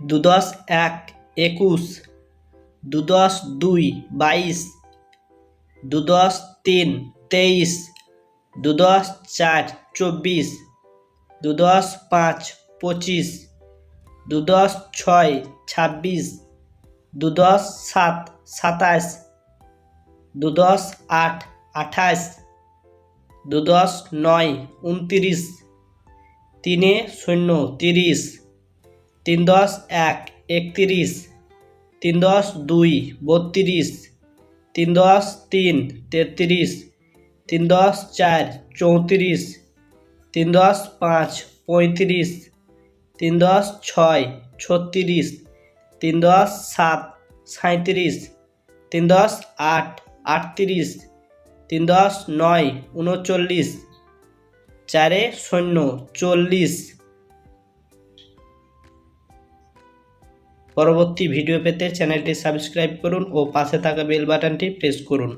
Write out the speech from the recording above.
দু দশ এক একুশ দু দশ দুই বাইশ দু দশ তিন তেইশ দু দশ চার চব্বিশ দু দশ পাঁচ পঁচিশ দু দশ ছয় ছাব্বিশ দু দশ সাত সাতাশ দু দশ আট আঠাশ দু দশ নয় উনতিরিশ, তিনে শূন্য তিরিশ। তিন দশ এক একতিরিশ, তিন দশ দুই বত্রিশ, তিন দশ তিন তেত্রিশ, তিন দশ চার চৌত্রিশ, তিন দশ পাঁচ পঁয়ত্রিশ, তিন দশ ছয় ছত্রিশ, তিন দশ সাত সাঁত্রিশ তিন দশ আট আটত্রিশ, তিন দশ নয় উনচল্লিশ, চারে শূন্য চল্লিশ। পরবর্তী ভিডিও পেতে চ্যানেলটি সাবস্ক্রাইব করুন ও পাশে থাকা বেল বাটনটি প্রেস করুন।